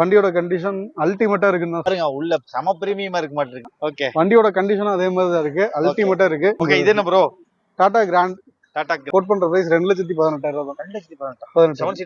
வண்டியோட கண்டிஷன் அல்டிமேட்டா இருக்குன்னு பாருங்க உள்ள செம பிரீமியமா இருக்க மாட்டிருக்கு. ஓகே வண்டியோட கண்டிஷனும் அதே மாதிரி தான் இருக்கு. அல்டிமேட்டா இருக்கு. ஓகே இது என்ன bro Tata grand Tata quote பண்ற பிரைஸ் ரெண்டு லட்சத்தி பதினெட்டாயிரம் ரெண்டு லட்சத்தி பதினெட்டு? பதினெட்டு. செவன்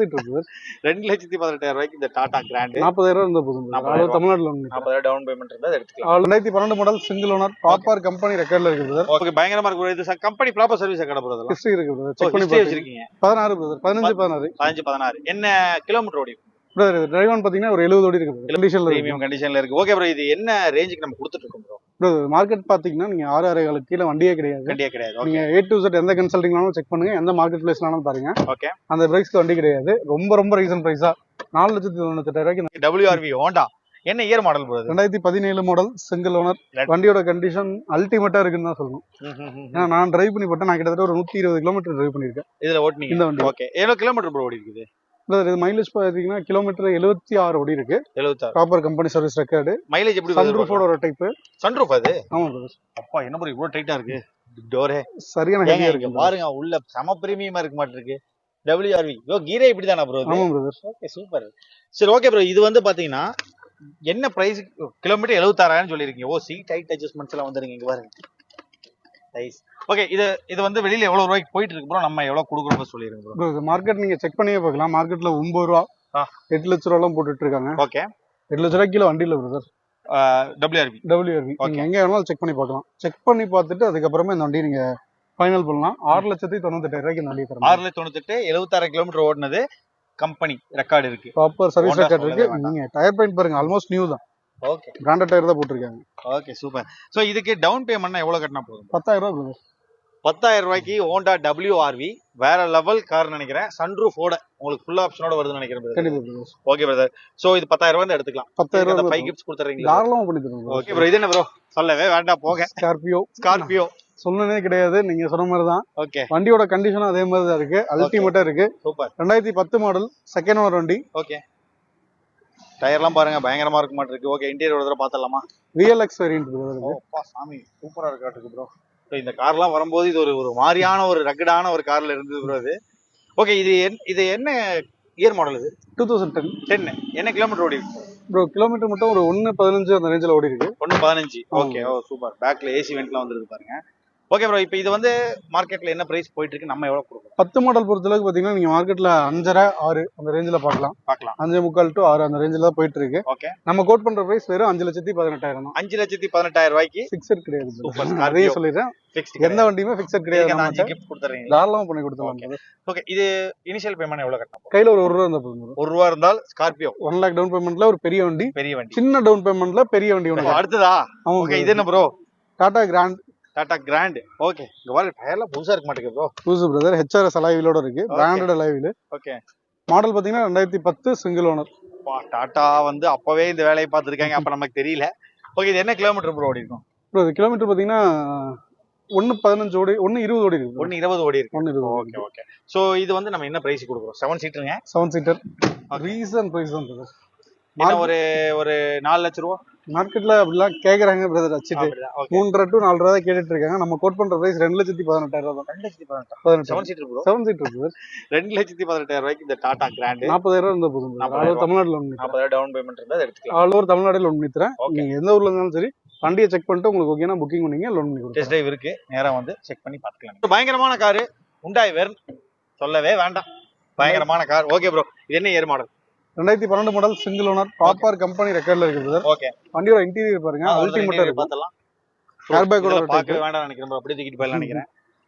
சீட் இருக்குது ரெண்டு லட்சத்தி பதினெட்டாயிரம் ரூபாய்க்கு இந்த டாடா கிராண்ட் நாற்பதாயிரம் இருந்தா போதும் நாற்பதாயிரம் அதாவது தமிழ்நாட்டுல ஒன்று நாற்பதாயிரம் டவுன் பேமெண்ட் இருந்தா அதை எடுத்துக்கலாம். ரெண்டாயிரத்தி பன்னெண்டு model single owner proper company ரெக்கார்ட்ல இருக்கு பிரதர் ஓகே பயங்கரமா இருக்கு. இது கம்பெனி ப்ராப்பர் சர்வீஸ் கடை ஹிஸ்டரி செக் பண்ணி வச்சிருக்கீங்க. பதினாறு பதினஞ்சு பதினாறு. பதினஞ்சு பதினாறு. என்ன கிலோமீட்டர் ஓடி பிரதர் டிரைவன் பாத்தீங்கன்னா ஒரு எழுபது ஓடி இருக்கு. கண்டிஷன்ல பிரீமியம் கண்டிஷன்ல இருக்கு. ஓகே ப்ரோ இது என்ன ரேஞ்சுக்கு நம்ம கொடுத்துட்டு இருக்கோம் ப்ரோ பிரதர் மார்க்கெட் பாத்தீங்கன்னா நீங்க ஆறு ஆறு காலுக்கு கீழே வண்டியே கிடையாது. கண்டிப்பா கிடையாது. நீங்க ஏ டு செட் எந்த கன்சல்டிங்னாலும் செக் பண்ணுங்க. எந்த மார்க்கெட் பிளேஸ்னாலும் பாருங்க. ஓகே அந்த பிரைஸ்க்கு வண்டி கிடையாது. ரொம்ப ரொம்ப ரீசன் பிரைஸா நாலு லட்சத்தி தொண்ணூத்தெட்டாயிரம் ரூபாய்க்கு இந்த டபிள்யூஆர்வி ஹோண்டா என்ன இயர் மாடல் ப்ரோ இது ரெண்டாயிரத்தி பதினேழு மாடல் சிங்கிள் ஓனர். வண்டியோட கண்டிஷன் அல்டிமேட்டா இருக்குன்னு தான் சொல்லணும். ஏன்னா நான் டிரைவ் பண்ணி போட்டேன். நான் கிட்டத்தட்ட ஒரு நூத்தி இருபது கிலோமீட்டர் டிரைவ் பண்ணிருக்கேன் இதுல ஓட்டுனீங்க. இந்த வண்டி. ஓகே எவ்வளவு கிலோமீட்டர் ப்ரோ ஓடி இருக்குது பிரதர் இது மைலேஜ் பாத்தீங்கன்னா கிலோமீட்டர் எழுபத்தி ஆறு ஓடி இருக்கு. எழுபத்தாறு proper company service record mileage எப்படி சன்ரூஃபோட ஒரு டைப் சன்ரூஃப் அது? ஆமா பிரதர் அப்பா என்ன ப்ரோ இவ்வளவு டைட்டா இருக்கு? டோரே சரியான ஏங்க ஹெவியா இங்க இருக்கு பாருங்க உள்ள செம பிரீமியமா இருக்க மாட்டிருக்கு. டபிள்யூஆர்வி யோ கீரே இப்படிதானா ப்ரோ ஆமா பிரதர் ஓகே சூப்பர் சரி ஓகே ப்ரோ இது வந்து பாத்தீங்கன்னா என்ன பிரைஸ் கிலோமீட்டர் எழுபத்தாறாயிரம் சொல்லிருக்கீங்க ஓ சீட் ஹைட் அட்ஜஸ்ட்மெண்ட்ஸ் எல்லாம் வந்துருங்க இங்க பாருங்க. நைஸ் ஓகே இது இது வந்து வெளியில எவ்வளவு ரூபாய்க்கு போயிட்டு இருக்கு ப்ரோ நம்ம எவ்வளவு கொடுக்குறோம் சொல்லிருங்க ப்ரோ ப்ரோ மார்க்கெட் நீங்க செக் பண்ணியே பார்க்கலாம். மார்க்கெட்ல ஒன்பது ரூபா. எட்டு லட்ச ரூபா எல்லாம் போட்டுட்டு இருக்காங்க ஓகே எட்டு லட்ச ரூபாய் கீழே வண்டி இல்ல பிரதர் டபிள்யூஆர்வி டபிள்யூஆர்வி நீங்க எங்க வேணாலும் செக் பண்ணி பார்க்கலாம். செக் பண்ணி பார்த்துட்டு அதுக்கப்புறமா இந்த வண்டி நீங்க ஃபைனல் பண்ணலாம். ஆறு லட்சத்தி தொண்ணூத்தெட்டாயிரம் ரூபாய்க்கு இந்த வண்டி தரேன். ஆறு லட்சத்தி தொண்ணூத்தெட்டு எழுபத்தாறு கிலோமீட்டர் ஓடுனது கம்பெனி ரெக்கார்டு இருக்கு. ப்ராப்பர் சர்வீஸ் ரெக்கார்ட் இருக்கு. நீங்க டயர் பாயிண்ட் பாருங்க ஆல்மோஸ்ட் நியூ தான். ஓகே பிராண்டட் டயர் தான் போட்டிருக்காங்க. ஓகே சூப்பர் சோ இதுக்கு டவுன் பேமெண்ட் எவ்வளவு கட்டினா போதும்? பத்தாயிரம் பிரதர் பத்தாயிரம் ரூபாய்க்கு ஹோண்டா டபிள்யூஆர்வி வேற லெவல் கார் நினைக்கிறேன். சன்ரூஃபோட உங்களுக்கு ஃபுல் ஆப்ஷனோட வருதுன்னு நினைக்கிறேன் ஓகே பிரதர் சோ இது பத்தாயிரம் ரூபாய் எடுத்துக்கலாம். பத்தாயிரம் ரூபாய் ஃபைவ் கிஃப்ட்ஸ் கொடுத்துறீங்களா? தாராளமா பண்ணி தருவோம் ஓகே ப்ரோ இது என்ன ப்ரோ சொல்லவே வேண்டாம் போக ஸ்கார்பியோ ஸ்கார்பியோ சொல்லவே கிடையாது நீங்க சொன்ன மாதிரி தான் ஓகே வண்டியோட கண்டிஷனும் அதே மாதிரி தான் இருக்கு. அல்டிமேட்டா இருக்கு. சூப்பர் ரெண்டாயிரத்தி பத்து மாடல் செகண்ட் ஓனர் வண்டி. ஓகே டயர்லாம் பாருங்க பயங்கரமா இருக்க மாட்டிருக்கு ஓகே இன்டீரியர் ஒரு தடவை பார்த்தலாமா விஎல்எக்ஸ் வேரியன்ட் பிரதர் ஓ அப்பா சாமி சூப்பரா இருக்காட்டுக்கு ப்ரோ இந்த கார்லாம் வரும்போது இது ஒரு ஒரு மாதிரியான ஒரு ரக்கடான ஒரு கார்ல இருந்தது ப்ரோ இது. ஓகே இது இது என்ன இயர் மாடல் இது? டூ தௌசண்ட் டென் டென் என்ன கிலோமீட்டர் ஓடி ப்ரோ கிலோமீட்டர் மட்டும் ஒரு ஒன்னு பதினஞ்சு அந்த ரேஞ்சில் ஓடி இருக்கு. ஒன்று பதினஞ்சு. ஓகே ஓ சூப்பர் பேக்ல ஏசி வெண்ட்லாம் வந்துருக்கு பாருங்க. ஓகே ப்ரோ இப்போ இது வந்து மார்க்கெட்ல என்ன பிரைஸ் போயிட்டு இருக்கு நம்ம எவ்வளவு கொடுக்குறோம் பத்து மாடல் பொறுத்தளவுக்கு பாத்தீங்கன்னா நீங்க மார்க்கெட்ல அஞ்சரை ஆறு அந்த ரேஞ்சில் பார்க்கலாம். பார்க்கலாம். அஞ்சு முக்கால் டு ஆறு அந்த ரேஞ்சில் தான் போயிட்டு இருக்கு ஓகே நம்ம கோட் பண்ற பிரைஸ் வெறும் அஞ்சு லட்சத்தி பதினெட்டாயிரம் தான். அஞ்சு லட்சத்தி பதினெட்டாயிரம் ரூபாய்க்கு ஃபிக்ஸட் கிடையாது. அதையே சொல்லிடுறேன். எந்த வண்டியுமே ஃபிக்ஸட் கிடையாது தாராளமா பண்ணி brother. ஓகே இது இனிஷியல் பேமெண்ட் எவ்வளவு கட்டணும்? கையில ஒரு ஒரு ரூபா இருந்தா போதும் ஒரு ரூபா இருந்தால் ஸ்கார்பியோ ஒன் லேக் டவுன் பேமெண்ட்ல ஒரு பெரிய வண்டி. பெரிய வண்டி. சின்ன டவுன் பேமெண்ட்ல பெரிய வண்டி ஒன்று அடுத்ததா? ஓகே இது என்ன bro Tata Grand Tata Grand. Okay. இங்க பாருங்க டயர்லாம் புதுசா இருக்க மாட்டேங்குது ப்ரோ புதுசு பிரதர் ஹெச்ஆர்எஸ் அலைவிலோட இருக்கு. பிராண்டட் அலைவில் ஓகே மாடல் பாத்தீங்கன்னா ரெண்டாயிரத்தி பத்து சிங்கிள் ஓனர் டாடா வந்து அப்பவே இந்த வேலையை பார்த்துருக்காங்க. அப்ப நமக்கு தெரியல. ஓகே இது என்ன கிலோமீட்டர் ப்ரோ ஓடி இருக்கும்? ப்ரோ இது கிலோமீட்டர் பாத்தீங்கன்னா ஒன்னு பதினஞ்சு ஓடி ஒன்னு இருபது ஓடி இருக்கு ஒன்னு இருபது ஓடி இருக்கு. ஒன்னு இருபது ஓகே ஓகே சோ இது வந்து நம்ம என்ன பிரைஸ் கொடுக்குறோம்? செவன் சீட்டுங்க செவன் சீட்டர். ரீசன் பிரைஸ் தான் ஒரு ஒரு நாலு லட்ச ரூபா? மார்க்கெட்ல அப்படிலாம் கேக்குறாங்க பிரதர் வச்சுட்டு மூன்றரை டு நாலு ரூபா கேட்டுட்டு இருக்காங்க நம்ம கோட் பண்ற பிரைஸ் ரெண்டு லட்சத்தி பதினெட்டாயிரம் ரூபா தான். ரெண்டு லட்சத்தி பதினெட்டு? Seven seater bro seven seater brother ரெண்டு லட்சத்தி பதினெட்டாயிரம் ரூபாய்க்கு இந்த டாடா கிராண்ட் நாற்பதாயிரம் இருந்தா போதும் ஆல் தமிழ்நாடுல ஒன்று நாற்பதாயிரம் டவுன் பேமெண்ட் இருந்தா எடுத்துக்கலாம். ஆல் ஓவர் தமிழ்நாடுல ஒன்று நிறுத்துறேன். நீங்க எந்த ஊர்ல இருந்தாலும் சரி வண்டியை செக் பண்ணிட்டு உங்களுக்கு ஓகேனா புக்கிங் பண்ணீங்க லோன் பண்ணி டெஸ்ட் டிரைவ் இருக்கு. நேரா வந்து செக் பண்ணி பார்த்துக்கலாம். பயங்கரமான காரு உண்டாய் வெர்ன் சொல்லவே வேண்டாம். பயங்கரமான கார் ஓகே ப்ரோ இது என்ன இயர் மாடல்? ரெண்டாயிரத்தி பன்னெண்டு model single owner proper company ரெக்கார்ட்ல இருக்கு பிரதர் ஓகே வண்டியோட இன்டீரியர் பாருங்க. அல்டிமேட்டா இருக்கும் பார்த்தலாம் Airbag கூட இதெல்லாம் ஒரு பார்க்கவே வேண்டாம் நினைக்கிறேன் bro. அப்படியே தூக்கிட்டு போயிடலாம் நினைக்கிறேன்.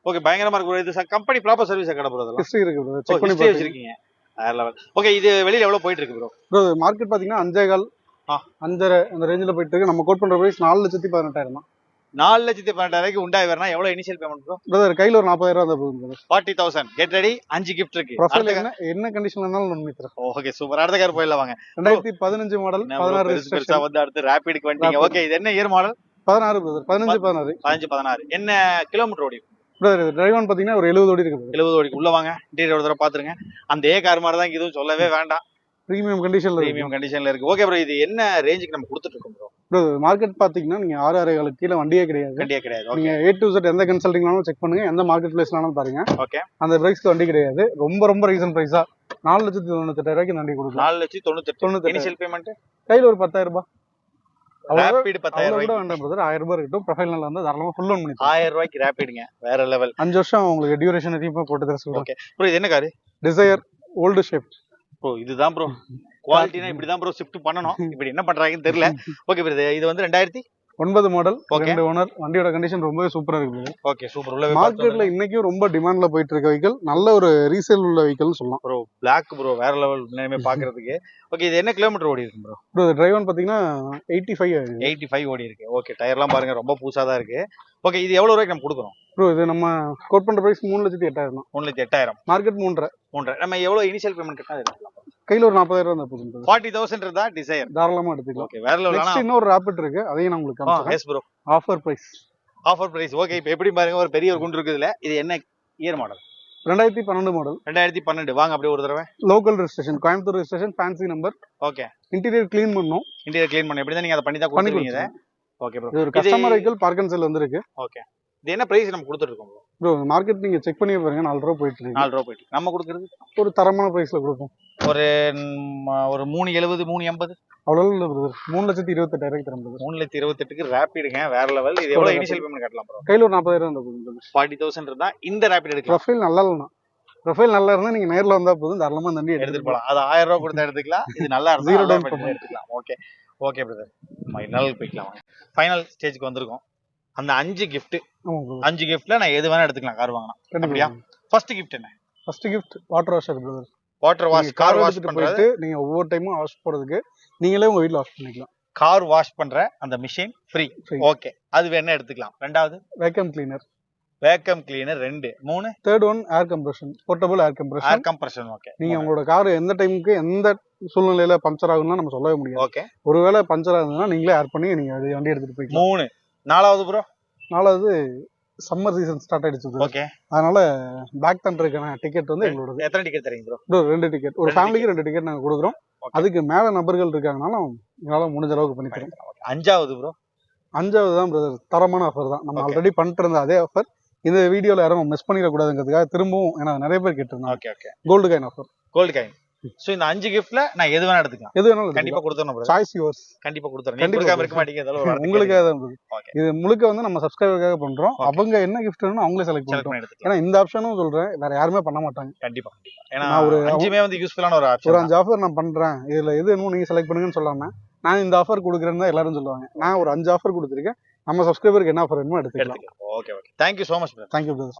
ஓகே பயங்கரமா இருக்கு. இது கம்பெனி ப்ராப்பர் சர்வீஸ் கடை ப்ரோ ஹிஸ்டரி இருக்கு செக் பண்ணி வச்சிருக்கீங்க. ஓகே இது வெளியில எவ்வளவு போயிட்டு இருக்கு ப்ரோ ப்ரோ மார்க்கெட் பாத்தீங்கன்னா அஞ்சே கால். அஞ்சரை அந்த ரேஞ்சில் போயிட்டு இருக்கு. நம்ம கோட் பண்ற பிரைஸ் நாலு லட்சத்தி பதினெட்டாயிரம் தான். நாலு லட்சத்தி பன்னெண்டாயிரம் உண்டாய் வரனா எவ்வளவு இனிஷியல் பேமெண்ட் ப்ரோ பிரதர் கையில ஒரு நாற்பதாயிரம் ரூபா தான் போதும் brother forty thousand get ready அஞ்சு கிஃப்ட் இருக்கு. என்ன என்ன கண்டிஷன்ல இருந்தாலும் லோன் பண்ணித்தரேன் ஓகே சூப்பர் அடுத்த கார் போயிடலாம் வாங்க. ரெண்டாயிரத்தி பதினஞ்சு மாடல் பதினாறு வந்து அடுத்து ரேபிடுக்கு Rapid. ஓகே இது என்ன இயர் மாடல் பதினாறு பிரதர் பதினஞ்சு பதினாறு. பதினஞ்சு பதினாறு. என்ன கிலோமீட்டர் ஓடி பிரதர் டிரைவன் பாத்தீங்கன்னா ஒரு எழுபது ஓடி இருக்கு எழுபது ஓடி உள்ள வாங்க. இன்டீரியர் ஒரு தடவை பாத்துருங்க அந்த ஏ கார் மாதிரி தான் இதுவும் சொல்லவே வேண்டாம். ப்ரீமியம் கண்டிஷன்ல இருக்கு. பிரீமியம் கண்டிஷன்ல இருக்கு. ஓகே ப்ரோ இது என்ன ரேஞ்சுக்கு நம்ம கொடுத்துட்டு இருக்கோம் ப்ரோ மார்க்கெட் பாத்தீங்கன்னா நீங்க ஆறு ஆறு ஏழு கீழே வண்டியே கிடையாது. கண்டிப்பா கிடையாது. ஓகே நீங்க ஏ டு செட் எந்த கன்சல்டிங்னாலும் செக் பண்ணுங்க. எந்த மார்க்கெட் பிளேஸ்னாலும் பாருங்க. ஓகே அந்த பிரைஸ்க்கு வண்டி கிடையாது. ரொம்ப ரொம்ப ரீசன் பிரைஸா நாலு லட்சத்தி தொண்ணூத்தெட்டு ரூபாய்க்கு வண்டி கொடுக்கலாம். நாலு லட்சத்தி தொண்ணூத்தெட்டு. தொண்ணூத்தெட்டு. பேமெண்ட் கையில ஒரு பத்தாயிரம் ரூபாய். ரேபிட் பத்தாயிரம் ரூபாய்க்கு. வேண்டாம் பிரதர் ஆயிரம் ரூபாய் இருக்கட்டும். ப்ரொஃபைல் நல்லா இருந்தா தாராளமா ஃபுல் லோன் பண்ணி. ஆயிரம் ரூபாய்க்கு ரேபிடுங்க வேற லெவல் அஞ்சு வருஷம் உங்களுக்கு டியூரேஷன் அதிகமா போட்டு தர சொல்றேன். ஓகே ப்ரோ இது என்ன car Dzire old shape bro இதுதான் ப்ரோ குவாலிட்டினா இப்படிதான் ப்ரோ ஷிஃப்ட் பண்ணணும். இப்படி என்ன பண்றாங்கன்னு தெரியல. ஓகே ப்ரோ இது வந்து ரெண்டாயிரத்தி ஒன்பது மாடல். ரெண்டு ஓனர் வண்டியோட கண்டிஷன் ரொம்பவே சூப்பரா இருக்கு ஓகே சூப்பர் உள்ள மார்க்கெட்ல இன்னைக்கும் ரொம்ப டிமாண்ட்ல போயிட்டு இருக்க வெஹிக்கல் நல்ல ஒரு ரீசேல் உள்ள வெஹிக்கல்னு சொல்லலாம். ப்ரோ பிளாக் ப்ரோ வேற லெவல் உண்மையுமே பாக்குறதுக்கு. ஓகே இது என்ன கிலோமீட்டர் ஓடி இருக்கு ப்ரோ ப்ரோ டிரைவன் பாத்தீங்கன்னா எயிட்டி ஃபைவ் எயிட்டி ஃபைவ் ஓடி இருக்கு. ஓகே டயர்லாம் பாருங்க ரொம்ப புதுசா தான் இருக்கு. ஓகே இது எவ்வளவு ரூபாய்க்கு நம்ம கொடுக்குறோம் ப்ரோ இது நம்ம கோட் பண்ற பிரைஸ் மூணு லட்சத்தி எட்டாயிரம் தான். ஒன்று லட்சத்தி எட்டாயிரம். மார்க்கெட் மூன்றரை. மூன்றரை. நம்ம எவ்வளவு இனிஷியல் பேமெண்ட் கட்டினா எடுக்கலாம் கையில ஒரு நாற்பதாயிரம் தான் போதும் ஃபார்ட்டி தௌசண்ட் இருந்தா டிசைர் தாராளமா எடுத்துக்கலாம். ஓகே வேற இன்னொரு ராபிட் இருக்கு. அதையும் நான் உங்களுக்கு yes bro offer price offer price okay இப்போ எப்படி பாருங்க ஒரு பெரிய ஒரு குண்டு இருக்குதுல இது என்ன இயர் மாடல் ரெண்டாயிரத்தி பன்னெண்டு மாடல் ரெண்டாயிரத்தி பன்னெண்டு. வாங்க அப்படியே ஒரு தடவை. Local registration Coimbatore registration fancy number okay interior clean பண்ணோம். இன்டீரியர் க்ளீன் பண்ணி. எப்படி தான் நீங்க அதை பண்ணி தான் கொடுத்துருவீங்க. ஓகே ப்ரோ இது ஒரு கஸ்டமர் வெஹிக்கல் பார்க்கன்சல் வந்திருக்கு. ஓகே இது என்ன பிரைஸ் நம்ம கொடுத்துட்டு இருக்கோம்? ப்ரோ மார்க்கெட் நீங்க செக் பண்ணி பாருங்க. நாலு ரூபா போயிட்டு இருக்கு. நாலு ரூபா போயிட்டு நம்ம கொடுக்குறது? ஒரு தரமான பிரைஸ்ல கொடுப்போம். ஒரு ஒரு மூணு எழுபது மூணு எண்பது? அவ்வளோ இல்லை பிரதர் மூணு லட்சத்தி இருபத்தெட்டாயிரம் தரம் பிரதர் மூணு லட்சத்தி இருபத்தெட்டுக்கு ரேப்பிடுங்க வேற லெவல் இது எவ்வளவு இனிஷியல் பேமெண்ட் கட்டலாம் ப்ரோ கையில ஒரு நாற்பதாயிரம் இருந்தா போதும் பிரதர் ஃபார்ட்டி தௌசண்ட் இருந்தா இந்த ரேப்பிட் எடுக்கலாம். ப்ரொஃபைல் நல்லா இல்லைனா ப்ரொஃபைல் நல்லா இருந்தா நீங்க நேர்ல வந்தா போதும். தாராளமா இந்த வண்டி எடுத்துட்டு போலாம். அது ஆயிரம் ரூபாய் கொடுத்தா எடுத்துக்கலாம். இது நல்லா இருந்தா Zero நல்லா down பண்ணி payment. எடுத்துக்கலாம். ஓகே ஓகே பிரதர் நல்லா போய்க்கலாம். ஃபைனல் ஸ்டேஜ்க்கு வந்திருக்கோம். அந்த அஞ்சு பிரதர் அஞ்சு giftல நான் எது வேணா எடுத்துக்கலாம். கார் வாங்கினா? கண்டிப்பா ஃபர்ஸ்ட் gift என்ன? First gift water washer brother water wash car wash போயிட்டு நீங்க ஒவ்வொரு டைமும் வாஷ் போறதுக்கு நீங்களே உங்க வீட்ல வாஷ் பண்ணிக்கலாம். கார் வாஷ் பண்ற அந்த மிஷின் ஃப்ரீ. ஓகே அது வேணா எடுத்துக்கலாம். ரெண்டாவது? வேக்கம் கிளீனர் வேக்கம் கிளீனர் ரெண்டு. மூணு? Third one air compression portable air compression air compression okay நீங்க உங்களோட கார் எந்த டைமுக்கு எந்த சூழ்நிலையில பஞ்சர் ஆகும்னா நம்ம சொல்லவே முடியாது. ஓகே ஒருவேளை பஞ்சர் ஆகுதுன்னா நீங்களே ஏர் பண்ணி நீங்க அது வண்டி எடுத்துட்டு போய்க்கலாம். மூணு. நாலாவது ப்ரோ நாலாவது சம்மர் சீசன் ஸ்டார்ட் ஆயிடுச்சு. ஓகே அதனால பேக் தண்டருக்கான டிக்கெட் வந்து எங்களோடது. எத்தனை டிக்கெட் தரீங்க ப்ரோ bro, ரெண்டு டிக்கெட் ஒரு ஃபேமிலிக்கு ரெண்டு டிக்கெட் நாங்க கொடுக்குறோம். அதுக்கு மேல நபர்கள் இருக்காங்கனால எங்களால முடிஞ்ச அளவுக்கு பண்ணி தரோம் அஞ்சாவது ப்ரோ அஞ்சாவது தான் பிரதர் தரமான ஆஃபர் தான். நம்ம. ஆல்ரெடி பண்ணிட்டு இருந்த அதே ஆஃபர் இந்த வீடியோல யாரும் மிஸ் பண்ணிடக்கூடாதுங்கிறதுக்காக திரும்பவும் ஏன்னா நிறைய பேர் கேட்டிருந்தாங்க. Okay okay gold coin offer gold coin so இந்த அஞ்சு கிஃப்ட்ல நான் எது வேணா எடுத்துக்கலாம். எது வேணாலும் கண்டிப்பா brother. சாய்ஸ் யுவர்ஸ் கண்டிப்பா கொடுத்துறேன். கண்டிப்பா கொடுக்காம இருக்க மாட்டீங்க ஒரு. Okay. இது முழுக்க வந்து நம்ம சப்ஸ்கிரைபருக்காக பண்றோம். அவங்க என்ன கிஃப்ட் வேணும் அவங்களே செலக்ட் select பண்றோம் பண்ணி எடுத்துக்கலாம். ஏன்னா இந்த ஆப்ஷனும் சொல்றேன். வேற யாருமே பண்ண மாட்டாங்க. கண்டிப்பா ஏன்னா ஒரு அஞ்சுமே வந்து யூஸ்ஃபுல்லான ஒரு ஒரு ஆப்ஷன் அஞ்சு ஆஃபர் நான் பண்றேன். இதுல எது வேணுமோ நீங்க செலக்ட் பண்ணுங்கன்னு சொல்லாம நான் இந்த ஆஃபர் கொடுக்குறேன்னு தான் எல்லாரும் சொல்லுவாங்க. நான் ஒரு அஞ்சு ஆஃபர் கொடுத்துருக்கேன். நம்ம சப்ஸ்கிரைபருக்கு என்ன ஆஃபர் வேணுமோ எடுத்துக்கலாம். Okay okay thank you so much thank you brother